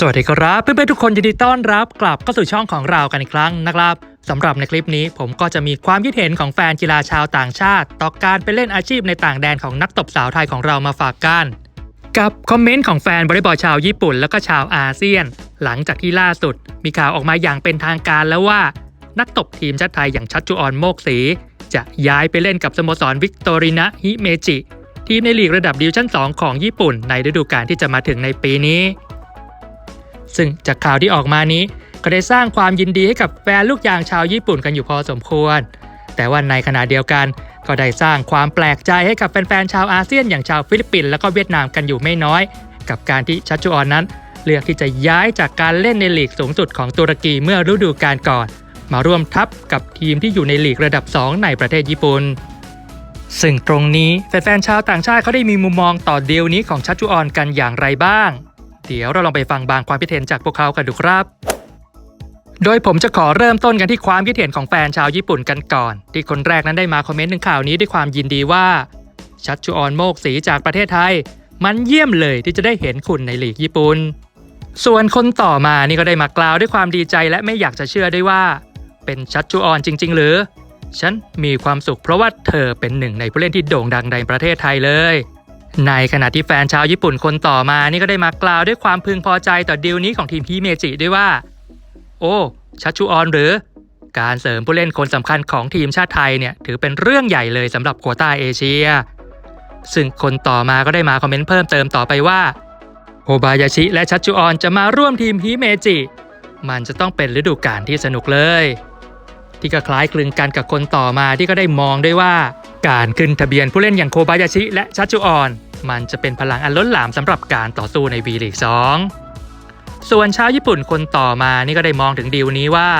สวัสดีครับเพื่อนๆทุกคนยินดีต้อนรับกลับเข้าสู่ช่องของเรากันอีกครั้งนะครับสำหรับในคลิปนี้ผมก็จะมีความคิดเห็นของแฟนกีฬาชาวต่างชาติ ต่อการไปเล่นอาชีพในต่างแดนของนักตบสาวไทยของเรามาฝากกัน กับคอมเมนต์ของแฟนบริบอลชาวญี่ปุ่น แล้วก็ชาวอาเซียน หลังจากที่ล่าสุด มีข่าวออกมาอย่างเป็นทางการแล้วว่า นักตบทีมชาติไทยอย่างชัชจุออนโมกศรีจะย้ายไปเล่นกับสโมสรวิกตอรินะฮิเมจิทีมในลีกระดับดิวชั่น2ของญี่ปุ่น ในฤดูกาลที่จะมาถึงในปีนี้ ซึ่งจากข่าวที่ออกมานี้ ก็ได้สร้างความยินดีให้กับแฟนลูกยางชาวญี่ปุ่นกันอยู่พอสมควร แต่ว่าในขณะเดียวกันก็ได้สร้างความแปลกใจให้กับแฟนๆชาวอาเซียนอย่างชาวฟิลิปปินส์และก็เวียดนามกันอยู่ไม่น้อย กับการที่ชัชจุออนนั้น เลือกที่จะย้ายจากการเล่นในลีกสูงสุดของตุรกีเมื่อฤดูกาลก่อน มาร่วมทัพกับทีมที่อยู่ในลีกระดับ 2 ในประเทศญี่ปุ่นซึ่งตรงนี้แฟนๆชาวต่างชาติเขาได้มีมุมมองต่อเดีลนี้ของชัชจุออนกันอย่างไรบ้าง เดี๋ยวเราลองไปฟังบางความคิดเห็นจากพวกเขากันดูครับ โดยผมจะขอเริ่มต้นกันที่ความคิดเห็นของแฟนชาวญี่ปุ่นกันก่อน ที่คนแรกนั้นได้มาคอมเมนต์ถึงข่าวนี้ด้วยความยินดีว่า ชัชจุออนโมกศรีจากประเทศไทย มันเยี่ยมเลยที่จะได้เห็นคุณในหลีกญี่ปุ่นส่วนคนต่อมานี่ก็ได้มากล่าวด้วยความดีใจและไม่อยากจะเชื่อด้วยว่า เป็นชัชจุออนจริง ๆ หรือ ฉันมีความสุขเพราะว่าเธอเป็นหนึ่งในผู้เล่นที่โด่งดังในประเทศไทยเลย ในขณะที่แฟนชาวญี่ปุ่นคนต่อมานี่ก็ได้มากล่าวด้วยความพึงพอใจต่อดีลนี้ของทีมฮิเมจิด้วยว่า โอ้ชัชชูออนหรือ การเสริมผู้เล่นคนสำคัญของทีมชาติไทยเนี่ยถือเป็นเรื่องใหญ่เลยสำหรับโควต้าเอเชีย ซึ่งคนต่อมาก็ได้มาคอมเมนต์เพิ่มเติมต่อไปว่าโอบายาชิและชัชชูออนจะมาร่วมทีมฮิเมจิ มันจะต้องเป็นฤดูกาลที่สนุกเลย ที่ก็คล้ายคลึงกันกับคนต่อมาที่ก็ได้มองด้วยว่า การขึ้นทะเบียนผู้เล่นอย่างโคบายาชิ และชัชจูออน มันจะเป็นพลังอันล้นหลามสำหรับการต่อสู้ในวีลีก2ส่วนชาวญี่ปุ่นคนต่อมานี่ก็ได้มองถึงดีลนี้ว่า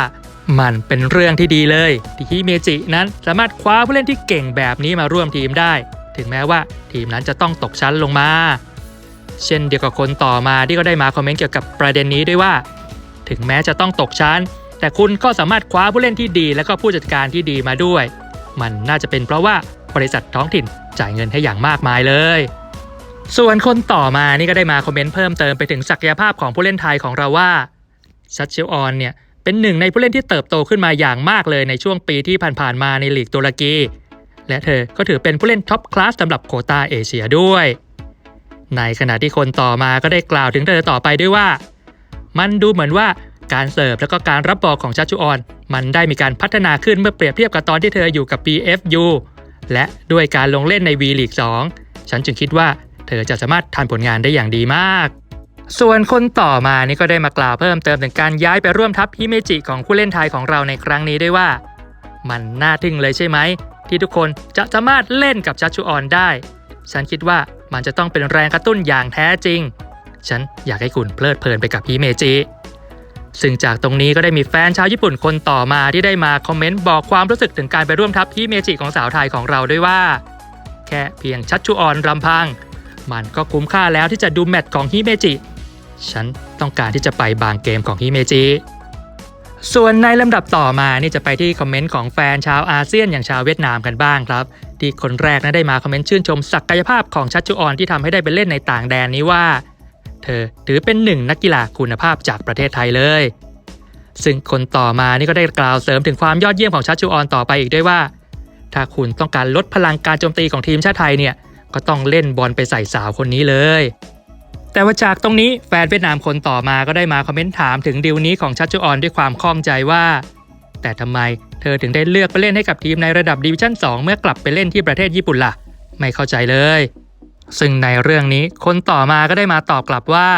มันเป็นเรื่องที่ดีเลย ที่ฮิเมจินั้นสามารถคว้าผู้เล่นที่เก่งแบบนี้มาร่วมทีมได้ ถึงแม้ว่าทีมนั้นจะต้องตกชั้นลงมา เช่นเดียวกับคนต่อมาที่ก็ได้มาคอมเมนต์เกี่ยวกับประเด็นนี้ด้วยว่า ถึงแม้จะต้องตกชั้น แต่คุณก็สามารถคว้าผู้เล่นที่ดี และก็ผู้จัดการที่ดีมาด้วย มันน่าจะเป็นเพราะว่าบริษัทท้องถิ่นจ่ายเงินให้อย่างมากมายเลย ส่วนคนต่อมานี่ก็ได้มาคอมเมนต์เพิ่มเติมไปถึงศักยภาพของผู้เล่นไทยของเราว่าชัดเชลออนเนี่ยเป็นหนึ่งในผู้เล่นที่เติบโตขึ้นมาอย่างมากเลยในช่วงปีที่ผ่านๆมาในลีกตุรกี และเธอก็ถือเป็นผู้เล่นท็อปคลาสสำหรับโควตาเอเชียด้วย ในขณะที่คนต่อมาก็ได้กล่าวถึงเธอต่อไปด้วยว่า มันดูเหมือนว่า การเสิร์ฟและก็การรับบอลของชัชชุออน มันได้มีการพัฒนาขึ้นเมื่อเปรียบเทียบกับตอนที่เธออยู่กับ BFU และด้วยการลงเล่นใน V League 2ฉันจึงคิดว่าเธอจะสามารถทำผลงานได้อย่างดีมาก ส่วนคนต่อมานี่ก็ได้มากล่าวเพิ่มเติมถึงการย้ายไปร่วมทัพฮิเมจิของผู้เล่นไทยของเราในครั้งนี้ด้วยว่า มันน่าทึ่งเลยใช่ไหม ที่ทุกคนจะสามารถเล่นกับชัชชุออนได้ ฉันคิดว่ามันจะต้องเป็นแรงกระตุ้นอย่างแท้จริง ฉันอยากให้คุณเพลิดเพลินไปกับฮิเมจิ ซึ่งจากตรงนี้ก็ได้มีแฟนชาวญี่ปุ่นคนต่อมาที่ได้มาคอมเมนต์บอกความรู้สึกถึงการไปร่วมทัพฮิเมจิของสาวไทยของเราด้วยว่า แค่เพียงชัดชูออนรำพัง มันก็คุ้มค่าแล้วที่จะดูแมตช์ของฮิเมจิ ฉันต้องการที่จะไปบางเกมของฮิเมจิส่วนในลำดับต่อมานี่จะไปที่คอมเมนต์ของแฟนชาวอาเซียนอย่างชาวเวียดนามกันบ้างครับ ที่คนแรกนั้นได้มาคอมเมนต์ชื่นชมศักยภาพของชัดชูออนที่ทำให้ได้ไปเล่นในต่างแดนนี้ว่า เธอถือเป็นหนึ่งนักกีฬาคุณภาพจากประเทศไทยเลย ซึ่งคนต่อมานี่ก็ได้กล่าวเสริมถึงความยอดเยี่ยมของชัชชูออนต่อไปอีกด้วยว่า ถ้าคุณต้องการลดพลังการโจมตีของทีมชาติไทยเนี่ยก็ต้องเล่นบอลไปใส่สาวคนนี้เลย แต่ว่าจากตรงนี้แฟนเวียดนามคนต่อมาก็ได้มาคอมเมนต์ถามถึงดีลนี้ของชัชชูออนด้วยความข้องใจว่า แต่ทำไมเธอถึงได้เลือกไปเล่นให้กับทีมในระดับดิวิชั่น2 เมื่อกลับไปเล่นที่ประเทศญี่ปุ่นล่ะ ไม่เข้าใจเลย ซึ่งในเรื่องนี้คนต่อมาก็ได้มาตอบกลับว่า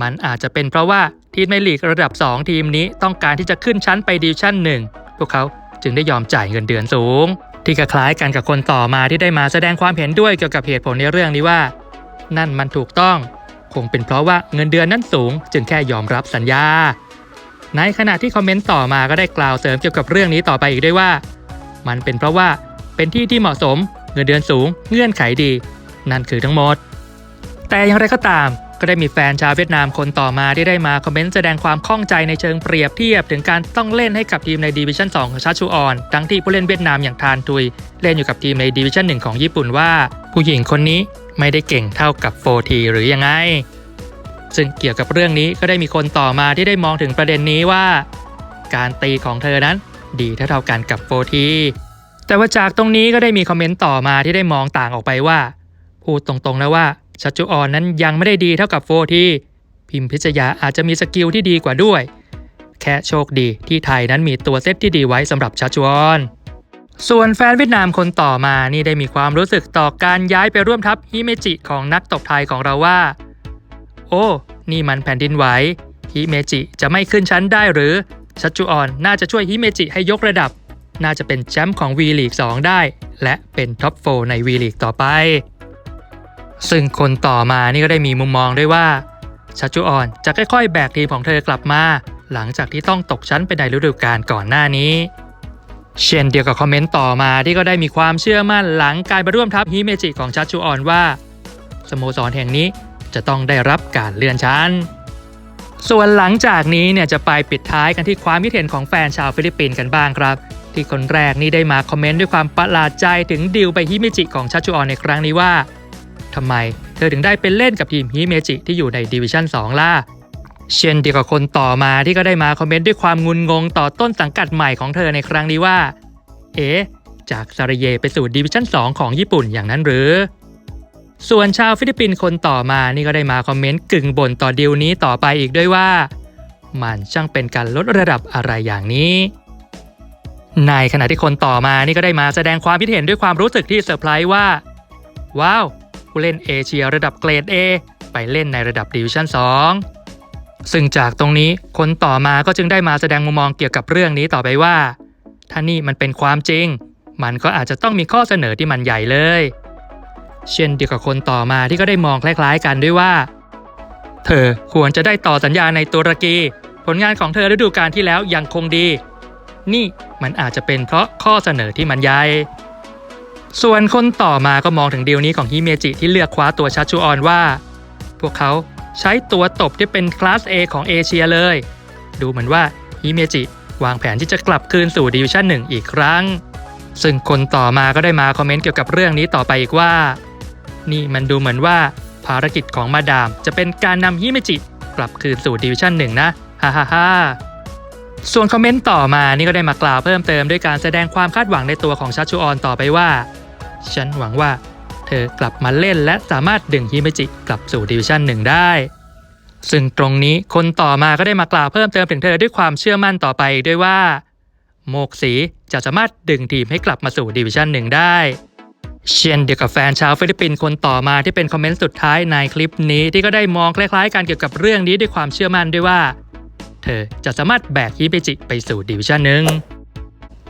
มันอาจจะเป็นเพราะว่าทีมในลีกระดับ 2 ทีมนี้ต้องการที่จะขึ้นชั้นไปดิวชั่น1พวกเขาจึงได้ยอมจ่ายเงินเดือนสูง ที่คล้ายกันกับคนต่อมาที่ได้มาแสดงความเห็นด้วยเกี่ยวกับเหตุผลในเรื่องนี้ว่า นั่นมันถูกต้อง คงเป็นเพราะว่าเงินเดือนนั้นสูง จึงแค่ยอมรับสัญญา ในขณะที่คอมเมนต์ต่อมาก็ได้กล่าวเสริมเกี่ยวกับเรื่องนี้ต่อไปอีกด้วยว่า มันเป็นเพราะว่าเป็นที่ที่เหมาะสม เงินเดือนสูง เงื่อนไขดี นั่นคือทั้งหมด แต่อย่างไรก็ตามก็ได้มีแฟนชาวเวียดนามคนต่อมาที่ได้มาคอมเมนต์แสดงความข้องใจในเชิงเปรียบเทียบ ถึงการต้องเล่นให้กับทีมในดิวิชั่น 2 ของชาชูออน ทั้งที่ผู้เล่นเวียดนามอย่างทานทุย เล่นอยู่กับทีมในดิวิชั่น 1 ของญี่ปุ่นว่า ผู้หญิงคนนี้ไม่ได้เก่งเท่ากับโฟทีหรือยังไง ซึ่งเกี่ยวกับเรื่องนี้ก็ได้มีคนต่อมาที่ได้มองถึงประเด็นนี้ว่า การตีของเธอนั้น ดีเท่าๆกันกับโฟทีแต่ว่าจากตรงนี้ก็ได้มีคอมเมนต์ต่อมาที่ได้มองต่างออกไปว่า พูดตรงๆนะว่าชัชจุออนนั้นยังไม่ได้ดีเท่ากับโฟทีพิมพิชยาอาจจะมีสกิลที่ดีกว่าด้วย แค่โชคดีที่ไทยนั้นมีตัวเซตที่ดีไว้สำหรับชัชจุออนส่วนแฟนเวียดนามคนต่อมานี่ได้มีความรู้สึกต่อการย้ายไปร่วมทัพฮิเมจิของนักตบไทยของเราว่า โอ้ นี่มันแผ่นดินไหวฮิเมจิจะไม่ขึ้นชั้นได้หรือชัชจุออนน่าจะช่วยฮิเมจิให้ยกระดับ น่าจะเป็นแชมป์ของ V ลีก2ได้ และเป็นท็อป4ใน V ลีกต่อไป ซึ่งคนต่อมานี่ก็ได้มีมุมมองด้วยว่าชัชจุออนจะค่อยๆ แบกทีมของเธอกลับมา หลังจากที่ต้องตกชั้นไปในฤดูกาลก่อนหน้านี้ เช่นเดียวกับคอมเมนต์ต่อมาที่ก็ได้มีความเชื่อมั่นหลังการไปร่วมทัพฮิเมจิของชัชจุออนว่าสโมสรแห่งนี้จะต้องได้รับการเลื่อนชั้น ส่วนหลังจากนี้เนี่ยจะไปปิดท้ายกันที่ความคิดเห็นของแฟนชาวฟิลิปปินส์กันบ้างครับ ที่คนแรกนี่ได้มาคอมเมนต์ด้วยความประหลาดใจถึงดิวไปฮิเมจิของชัชจุออนในครั้งนี้ว่า ทำไมเธอถึงได้เป็นเล่นกับทีมฮิเมจิที่อยู่ในดิวิชั่น2 ล่ะ เช่นเดียวกับคนต่อมาที่ก็ได้มาคอมเมนต์ด้วยความงุนงงต่อต้นสังกัดใหม่ของเธอในครั้งนี้ว่า เอ๊ะ จากซารเยไปสู่ดิวิชั่น2 ของญี่ปุ่นอย่างนั้นหรือ ส่วนชาวฟิลิปปินส์คนต่อมานี่ก็ได้มาคอมเมนต์กึ่งบ่นต่อดีลนี้ต่อไปอีกด้วยว่า มันช่างเป็นการลดระดับอะไรอย่างนี้ในขณะที่คนต่อมานี่ก็ได้มาแสดงความคิดเห็นด้วยความรู้สึกที่เซอร์ไพรส์ว่า ว้าว ผู้เล่นเอเชียระดับเกรด A ไปเล่นในระดับดิวิชั่น 2 ซึ่งจากตรงนี้คนต่อมาก็จึงได้มาแสดงมุมมองเกี่ยวกับเรื่องนี้ต่อไปว่า ถ้านี่มันเป็นความจริง มันก็อาจจะต้องมีข้อเสนอที่มันใหญ่เลย เช่นเดียวกับคนต่อมาที่ก็ได้มองคล้ายๆ กันด้วยว่า เธอควรจะได้ต่อสัญญาในตุรกี ผลงานของเธอฤดูกาลที่แล้วยังคงดี นี่มันอาจจะเป็นเพราะข้อเสนอที่มันใหญ่ ส่วนคนต่อมาก็มองถึงดีลนี้ของฮิเมจิที่เลือกคว้าตัวชัชชูออนว่า พวกเขาใช้ตัวตบที่เป็นคลาส A ของเอเชียเลย ดูเหมือนว่าฮิเมจิวางแผนที่จะกลับคืนสู่ดิวิชั่นหนึ่งอีกครั้ง ซึ่งคนต่อมาก็ได้มาคอมเมนต์เกี่ยวกับเรื่องนี้ต่อไปอีกว่า นี่มันดูเหมือนว่าภารกิจของมาดามจะเป็นการนำฮิเมจิกลับคืนสู่ดิวิชั่นหนึ่งนะฮ่าฮ่าฮ่าส่วนคอมเมนต์ต่อมานี่ก็ได้มากล่าวเพิ่มเติมด้วยการแสดงความคาดหวังในตัวของชัชชูออนต่อไปว่า ฉันหวังว่าเธอกลับมาเล่นและสามารถดึงฮิเมจิกลับสู่ดิวิชั่นหนึ่งได้ ซึ่งตรงนี้คนต่อมาก็ได้มากล่าวเพิ่มเติมถึงเธอด้วยความเชื่อมั่นต่อไปด้วยว่า โมกสีจะสามารถดึงทีมให้กลับมาสู่ดิวิชั่นหนึ่งได้ เช่นเดียวกับแฟนชาวฟิลิปปินส์คนต่อมาที่เป็นคอมเมนต์สุดท้ายในคลิปนี้ที่ก็ได้มองคล้ายๆกันเกี่ยวกับเรื่องนี้ด้วยความเชื่อมั่นด้วยว่า เธอจะสามารถแบกฮิเมจิไปสู่ดิวิชั่นหนึ่ง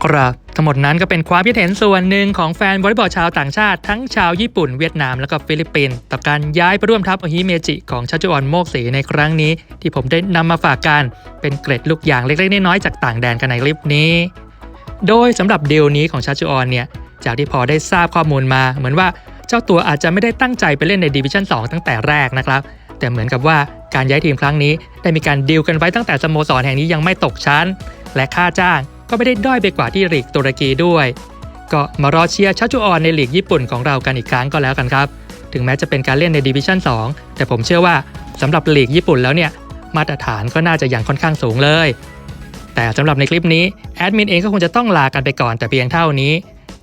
ครับทั้งหมดนั้นก็เป็นความคิดเห็นส่วนหนึ่งของแฟนวอลเลย์บอลชาวต่างชาติทั้งชาวญี่ปุ่นเวียดนามและก็ฟิลิปปินส์ต่อการย้ายไปร่วมทัพอฮิเมจิของชัชจุออนโมกศรีในครั้งนี้ ที่ผมได้นำมาฝากกันเป็นเกร็ดลูกอย่างเล็กๆน้อยๆจากต่างแดนกันในคลิปนี้ โดยสำหรับเดลนี้ของชัชจุออนเนี่ยจากที่พอได้ทราบข้อมูลมา เหมือนว่าเจ้าตัวอาจจะไม่ได้ตั้งใจไปเล่นในดิวิชั่น2ตั้งแต่แรกนะครับแต่เหมือนกับว่าการย้ายทีมครั้งนี้ ได้มีการดีลกันไว้ตั้งแต่สโมสรแห่งนี้ยังไม่ตกชั้น และค่าจ้าง ก็ไม่ได้ด้อยไปกว่าที่ลีกตุรกีด้วย ก็มารอเชียร์ชัชจุออนในลีกญี่ปุ่นของเรากันอีกครั้งก็แล้วกันครับ ถึงแม้จะเป็นการเล่นในดิวิชั่น 2 แต่ผมเชื่อว่าสำหรับลีกญี่ปุ่นแล้วเนี่ยมาตรฐานก็น่าจะยังค่อนข้างสูงเลย แต่สำหรับในคลิปนี้แอดมินเองก็คงจะต้องลากันไปก่อนแต่เพียงเท่านี้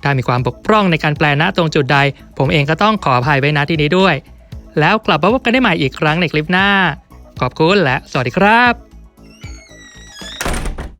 ถ้ามีความบกพร่องในการแปลณตรงจุดใด ผมเองก็ต้องขออภัยไว้ณที่นี้ด้วย แล้วกลับมาพบกันได้ใหม่อีกครั้งในคลิปหน้า ขอบคุณและสวัสดีครับ